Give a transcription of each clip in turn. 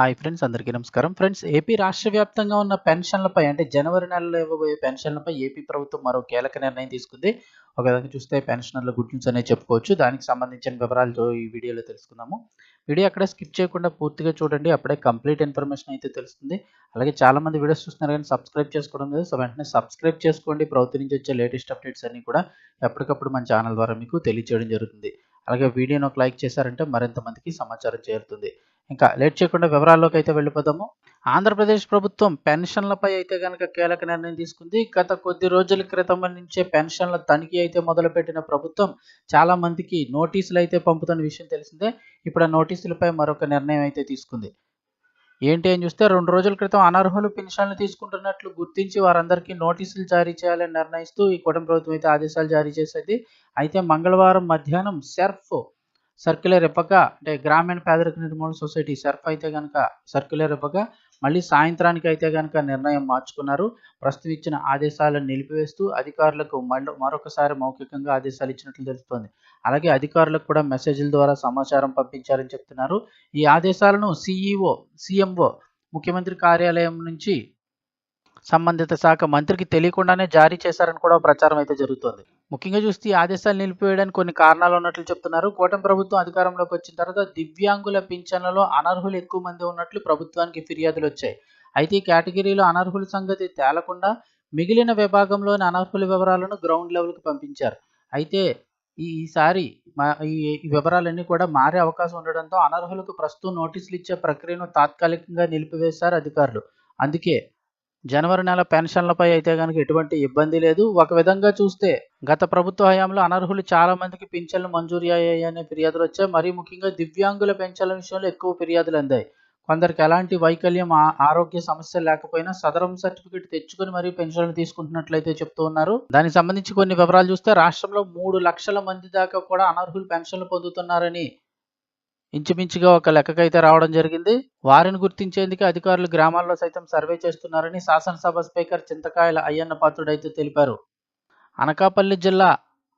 Hi friends అందరికీ నమస్కారం. Friends AP రాష్ట్ర వ్యాప్తంగా ఉన్న పెన్షన్లపై అంటే జనవరి నెలలో ఇవ్వబోయే పెన్షన్లపై ఏపీ ప్రభుత్వం మరో కీలక నిర్ణయం తీసుకుంది. ఒక విధంగా చూస్తే పెన్షనర్ల గుడ్ న్యూస్ అనేది చెప్పుకోవచ్చు. దానికి సంబంధించిన వివరాలు ఈ వీడియోలో తెలుసుకుందాము. వీడియో అక్కడ స్కిప్ చేయకుండా పూర్తిగా చూడండి. అప్పుడే కంప్లీట్ ఇన్ఫర్మేషన్ అయితే తెలుస్తుంది. అలాగే చాలా మంది వీడియోస్ చూస్తున్నారు కానీ సబ్స్క్రైబ్ చేసుకోవడం లేదు. సో వెంటనే సబ్స్క్రైబ్ చేసుకోండి. ప్రభుత్వం నుంచి వచ్చే లేటెస్ట్ అప్డేట్స్ అన్ని కూడా ఎప్పటికప్పుడు మన ఛానల్ ద్వారా మీకు తెలియచేయడం జరుగుతుంది. అలాగే వీడియోని ఒక లైక్ చేశారంటే మరింత మందికి సమాచారం చేరుతుంది. ఇంకా లేట్ చేయకుండా వివరాల్లోకి అయితే వెళ్ళిపోదాము. ఆంధ్రప్రదేశ్ ప్రభుత్వం పెన్షన్లపై అయితే కనుక కీలక నిర్ణయం తీసుకుంది. గత కొద్ది రోజుల క్రితం నుంచే పెన్షన్ల తనిఖీ అయితే మొదలుపెట్టిన ప్రభుత్వం చాలా మందికి నోటీసులు అయితే పంపుతున్న విషయం తెలిసిందే. ఇప్పుడు ఆ నోటీసులపై మరొక నిర్ణయం అయితే తీసుకుంది. ఏంటి అని చూస్తే రెండు రోజుల క్రితం అనర్హులు పెన్షన్లు తీసుకుంటున్నట్లు గుర్తించి వారందరికీ నోటీసులు జారీ చేయాలని నిర్ణయిస్తూ ఈ కూటమి ప్రభుత్వం అయితే ఆదేశాలు జారీ చేసేది. అయితే మంగళవారం మధ్యాహ్నం సెర్ఫ్ సర్క్యులర్ ఇవ్వగా అంటే గ్రామీణ పేదరిక నిర్మూలన సొసైటీ సెర్ఫ్ అయితే కనుక సర్క్యులర్ ఇవ్వగా మళ్ళీ సాయంత్రానికి అయితే కనుక నిర్ణయం మార్చుకున్నారు. ప్రస్తుతం ఇచ్చిన ఆదేశాలను నిలిపివేస్తూ అధికారులకు మళ్ళీ మరొకసారి మౌఖికంగా ఆదేశాలు ఇచ్చినట్లు తెలుస్తోంది. అలాగే అధికారులకు కూడా మెసేజ్ల ద్వారా సమాచారం పంపించారని చెప్తున్నారు. ఈ ఆదేశాలను సిఈఓ సీఎంఓ ముఖ్యమంత్రి కార్యాలయం నుంచి సంబంధిత శాఖ మంత్రికి తెలియకుండానే జారీ చేశారని కూడా ప్రచారం అయితే జరుగుతోంది. ముఖ్యంగా చూస్తే ఈ ఆదేశాలు నిలిపివేయడానికి కొన్ని కారణాలు ఉన్నట్లు చెప్తున్నారు. కూటమి ప్రభుత్వం అధికారంలోకి వచ్చిన తర్వాత దివ్యాంగుల పింఛన్లలో అనర్హులు ఎక్కువ మంది ఉన్నట్లు ప్రభుత్వానికి ఫిర్యాదులు వచ్చాయి. అయితే ఈ కేటగిరీలో అనర్హుల సంగతి తేలకుండా మిగిలిన విభాగంలోని అనర్హుల వివరాలను గ్రౌండ్ లెవెల్కి పంపించారు. అయితే ఈసారి ఈ వివరాలన్నీ కూడా మారే అవకాశం ఉండడంతో అనర్హులకు ప్రస్తుతం నోటీసులు ఇచ్చే ప్రక్రియను తాత్కాలికంగా నిలిపివేశారు అధికారులు. అందుకే జనవరి నెల పెన్షన్లపై అయితే కనుక ఎటువంటి ఇబ్బంది లేదు. ఒక విధంగా చూస్తే గత ప్రభుత్వ హయాంలో అనర్హులు చాలా మందికి పింఛన్లు మంజూరు అయ్యాయనే ఫిర్యాదులు వచ్చాయి. మరీ ముఖ్యంగా దివ్యాంగుల పెన్షన్ల విషయంలో ఎక్కువ ఫిర్యాదులు అందాయి. కొందరికి ఎలాంటి వైకల్యం ఆరోగ్య సమస్య లేకపోయినా సదరం సర్టిఫికేట్ తెచ్చుకొని మరీ పెన్షన్లు తీసుకుంటున్నట్లయితే చెప్తూ ఉన్నారు. దానికి సంబంధించి కొన్ని వివరాలు చూస్తే రాష్ట్రంలో మూడు లక్షల మంది దాకా కూడా అనర్హులు పెన్షన్లు పొందుతున్నారని ఇంచుమించుగా ఒక లెక్కకైతే రావడం జరిగింది. వారిని గుర్తించేందుకు అధికారులు గ్రామాల్లో సైతం సర్వే చేస్తున్నారని శాసనసభ స్పీకర్ చింతకాయల అయ్యన్న పాత్రుడైతే తెలిపారు. అనకాపల్లి జిల్లా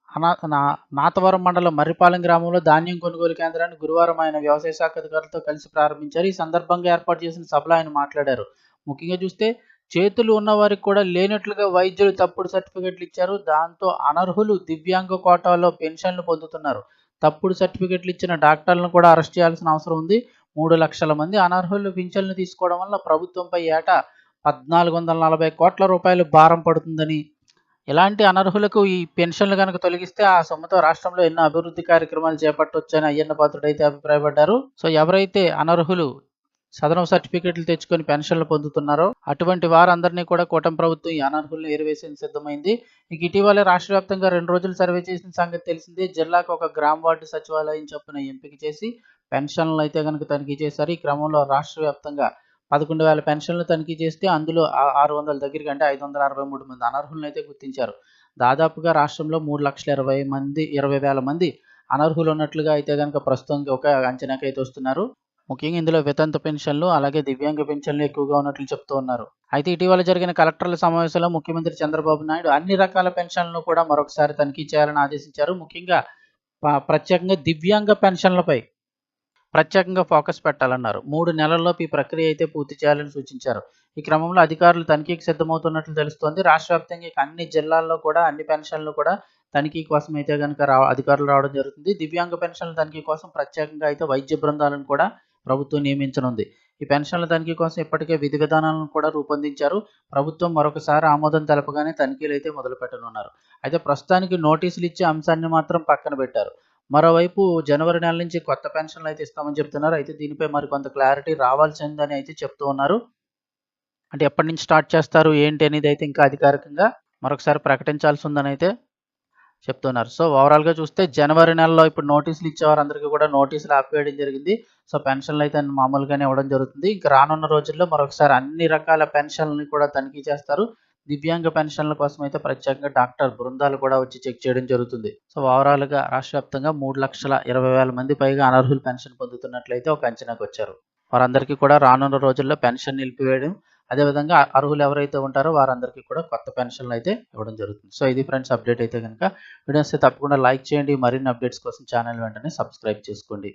అనా నాతవరం మండలం మర్రిపాలెం గ్రామంలో ధాన్యం కొనుగోలు కేంద్రాన్ని గురువారం ఆయన వ్యవసాయ శాఖ అధికారులతో కలిసి ప్రారంభించారు. ఈ సందర్భంగా ఏర్పాటు చేసిన సభలో ఆయన మాట్లాడారు. ముఖ్యంగా చూస్తే చేతులు ఉన్నవారికి కూడా లేనట్లుగా వైద్యులు తప్పుడు సర్టిఫికెట్లు ఇచ్చారు. దాంతో అనర్హులు దివ్యాంగ కోటాలో పెన్షన్లు పొందుతున్నారు. తప్పుడు సర్టిఫికెట్లు ఇచ్చిన డాక్టర్లను కూడా అరెస్ట్ చేయాల్సిన అవసరం ఉంది. మూడు లక్షల మంది అనర్హులు పింఛన్లు తీసుకోవడం వల్ల ప్రభుత్వంపై ఏటా పద్నాలుగు వందల నలభై కోట్ల రూపాయలు భారం పడుతుందని. ఇలాంటి అనర్హులకు ఈ పెన్షన్లు కనుక తొలగిస్తే ఆ సొమ్ముతో రాష్ట్రంలో ఎన్నో అభివృద్ధి కార్యక్రమాలు చేపట్టవచ్చని అయ్యన్న పాత్రుడు అయితే అభిప్రాయపడ్డారు. సో ఎవరైతే అనర్హులు సదనం సర్టిఫికెట్లు తెచ్చుకొని పెన్షన్లు పొందుతున్నారో. అటువంటి వారందరినీ కూడా కూటమి ప్రభుత్వం ఈ అనర్హులను ఏరివేసేందుకు సిద్ధమైంది. ఇక ఇటీవల రాష్ట్ర వ్యాప్తంగా రెండు రోజులు సర్వే చేసిన సంగతి తెలిసిందే. జిల్లాకు ఒక గ్రామ వార్డు సచివాలయం చొప్పున ఎంపిక చేసి పెన్షన్లు అయితే కనుక తనిఖీ చేశారు. ఈ క్రమంలో రాష్ట్ర వ్యాప్తంగా పదకొండు వేల పెన్షన్లు తనిఖీ చేస్తే అందులో ఆరు వందల దగ్గరికి అంటే ఐదు వందల అరవై మూడు మంది అనర్హులను అయితే గుర్తించారు. దాదాపుగా రాష్ట్రంలో మూడు లక్షల ఇరవై మంది ఇరవై వేల మంది అనర్హులు ఉన్నట్లుగా అయితే కనుక ప్రస్తుతం ఒక అంచనాకైతే వస్తున్నారు. ముఖ్యంగా ఇందులో వితంతు పెన్షన్లు అలాగే దివ్యాంగ పెన్షన్లు ఎక్కువగా ఉన్నట్లు చెప్తూ ఉన్నారు. అయితే ఇటీవల జరిగిన కలెక్టర్ల సమావేశంలో ముఖ్యమంత్రి చంద్రబాబు నాయుడు అన్ని రకాల పెన్షన్లను కూడా మరొకసారి తనిఖీ చేయాలని ఆదేశించారు. ముఖ్యంగా ప్రత్యేకంగా దివ్యాంగ పెన్షన్లపై ప్రత్యేకంగా ఫోకస్ పెట్టాలన్నారు. మూడు నెలల్లోపు ఈ ప్రక్రియ అయితే పూర్తి చేయాలని సూచించారు. ఈ క్రమంలో అధికారులు తనిఖీకి సిద్ధమవుతున్నట్లు తెలుస్తోంది. రాష్ట్ర వ్యాప్తంగా అన్ని జిల్లాల్లో కూడా అన్ని పెన్షన్లు కూడా తనిఖీ కోసం అయితే కనుక రా అధికారులు రావడం జరుగుతుంది. దివ్యాంగ పెన్షన్ల తనిఖీ కోసం ప్రత్యేకంగా అయితే వైద్య బృందాలను కూడా ప్రభుత్వం నియమించనుంది. ఈ పెన్షన్ల తనిఖీ కోసం ఇప్పటికే విధి విధానాలను కూడా రూపొందించారు. ప్రభుత్వం మరొకసారి ఆమోదం తెలపగానే తనిఖీలు అయితే మొదలు పెట్టనున్నారు అయితే ప్రస్తుతానికి నోటీసులు ఇచ్చే అంశాన్ని మాత్రం పక్కన పెట్టారు. మరోవైపు జనవరి నెల నుంచి కొత్త పెన్షన్లు అయితే ఇస్తామని చెప్తున్నారు. అయితే దీనిపై మరి కొంత క్లారిటీ రావాల్సిందని అయితే చెప్తూ ఉన్నారు. అంటే ఎప్పటి నుంచి స్టార్ట్ చేస్తారు ఏంటి అనేది అయితే ఇంకా అధికారికంగా మరొకసారి ప్రకటించాల్సి ఉందని అయితే చెప్తున్నారు. సో ఓవరాల్గా చూస్తే జనవరి నెలలో ఇప్పుడు నోటీసులు ఇచ్చేవారందరికీ కూడా నోటీసులు ఆపివేయడం జరిగింది. సో పెన్షన్లు అయితే మామూలుగానే ఇవ్వడం జరుగుతుంది. ఇంకా రానున్న రోజుల్లో మరొకసారి అన్ని రకాల పెన్షన్లని కూడా తనిఖీ చేస్తారు. దివ్యాంగ పెన్షన్ల కోసం అయితే ప్రత్యేకంగా డాక్టర్ బృందాలు కూడా వచ్చి చెక్ చేయడం జరుగుతుంది. సో ఓవరాల్గా రాష్ట్ర వ్యాప్తంగా మూడు లక్షల ఇరవై వేల మంది పైగా అనర్హులు పెన్షన్ పొందుతున్నట్లయితే ఒక అంచనాకు వచ్చారు. వారందరికీ కూడా రానున్న రోజుల్లో పెన్షన్ నిలిపివేయడం అదేవిధంగా అర్హులు ఎవరైతే ఉంటారో వారందరికీ కూడా కొత్త పెన్షన్లు అయితే ఇవ్వడం జరుగుతుంది. సో ఇది ఫ్రెండ్స్ అప్డేట్ అయితే కనుక వీడియోస్ తప్పకుండా లైక్ చేయండి. మరిన్ని అప్డేట్స్ కోసం ఛానల్ వెంటనే సబ్స్క్రైబ్ చేసుకోండి.